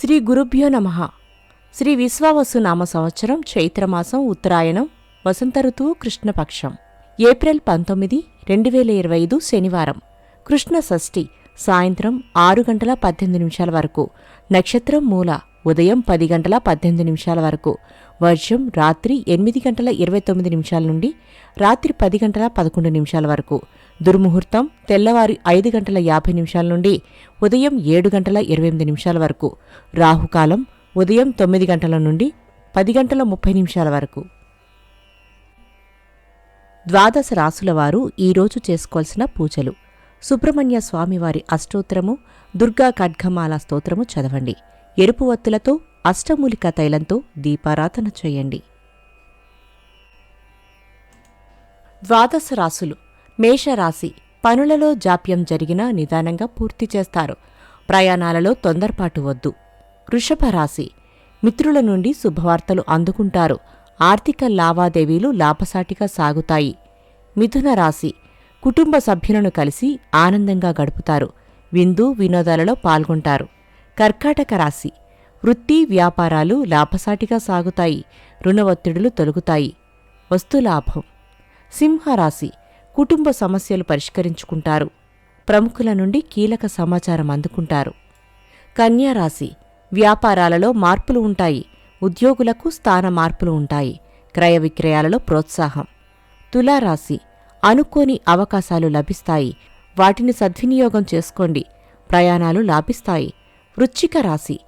శ్రీ గురుభ్యో నమ. శ్రీ విశ్వావసు నామ సంవత్సరం చైత్రమాసం ఉత్తరాయణం వసంత ఋతువు కృష్ణపక్షం. ఏప్రిల్ పంతొమ్మిది రెండు వేల ఇరవై ఐదు శనివారం. కృష్ణ షష్ఠి సాయంత్రం ఆరు గంటల పద్దెనిమిది నిమిషాల వరకు. నక్షత్రం మూల ఉదయం పది గంటల పద్దెనిమిది నిమిషాల వరకు వర్షం రాత్రి ఎనిమిది గంటల ఇరవై తొమ్మిది నిమిషాల నుండి రాత్రి పది గంటల పదకొండు నిమిషాల వరకు దుర్ముహూర్తం తెల్లవారి ఐదు గంటల యాభై నిమిషాల నుండి ఉదయం ఏడు గంటల ఇరవై ఎనిమిది నిమిషాల వరకు రాహుకాలం ఉదయం తొమ్మిది గంటల నుండి పది గంటల ముప్పై నిమిషాల వరకు. ద్వాదశ రాసుల వారు ఈరోజు చేసుకోవాల్సిన పూజలు. సుబ్రహ్మణ్య స్వామివారి అష్టోత్తరము దుర్గా ఖడ్గమాల స్తోత్రము చదవండి. ఎరుపు వత్తులతో అష్టమూలిక తైలంతో దీపారాధన చేయండి. ద్వాదశ రాసులు. మేషరాశి. పనులలో జాప్యం జరిగినా నిదానంగా పూర్తి చేస్తారు. ప్రయాణాలలో తొందరపాటు వద్దు. వృషభ రాశి. మిత్రుల నుండి శుభవార్తలు అందుకుంటారు. ఆర్థిక లావాదేవీలు లాభసాటిగా సాగుతాయి. మిథున రాశి. కుటుంబ సభ్యులను కలిసి ఆనందంగా గడుపుతారు. విందు వినోదాలలో పాల్గొంటారు. కర్కాటక రాశి. వృత్తి వ్యాపారాలు లాభసాటిగా సాగుతాయి. రుణ ఒత్తిడులు తొలగుతాయి. వస్తులాభం సింహరాశి. కుటుంబ సమస్యలు పరిష్కరించుకుంటారు. ప్రముఖుల నుండి కీలక సమాచారం అందుకుంటారు. కన్యారాశి వ్యాపారాలలో మార్పులు ఉంటాయి. ఉద్యోగులకు స్థాన మార్పులు ఉంటాయి. క్రయ విక్రయాలలో ప్రోత్సాహం. తులారాశి. అనుకోని అవకాశాలు లభిస్తాయి. వాటిని సద్వినియోగం చేసుకోండి. ప్రయాణాలు లాభిస్తాయి. వృచ్చిక రాశి.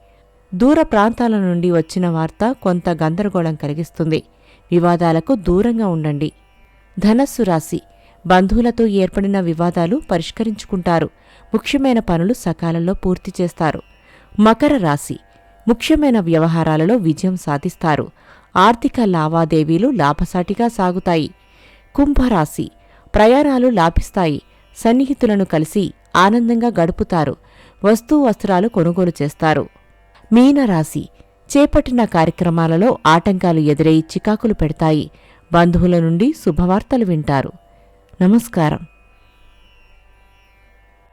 దూర ప్రాంతాల నుండి వచ్చిన వార్త కొంత గందరగోళం కలిగిస్తుంది. వివాదాలకు దూరంగా ఉండండి. ధనస్సు రాశి. బంధువులతో ఏర్పడిన వివాదాలు పరిష్కరించుకుంటారు. ముఖ్యమైన పనులు సకాలంలో పూర్తి చేస్తారు. మకర రాశి. ముఖ్యమైన వ్యవహారాలలో విజయం సాధిస్తారు. ఆర్థిక లావాదేవీలు లాభసాటిగా సాగుతాయి. కుంభరాశి. ప్రయాణాలు లాభిస్తాయి. సన్నిహితులను కలిసి ఆనందంగా గడుపుతారు. వస్తు వస్త్రాలు కొనుగోలు చేస్తారు. మీనరాశి. చేపట్టిన కార్యక్రమాలలో ఆటంకాలు ఎదురై చికాకులు పెడతాయి. బంధువుల నుండి శుభవార్తలు వింటారు. నమస్కారం.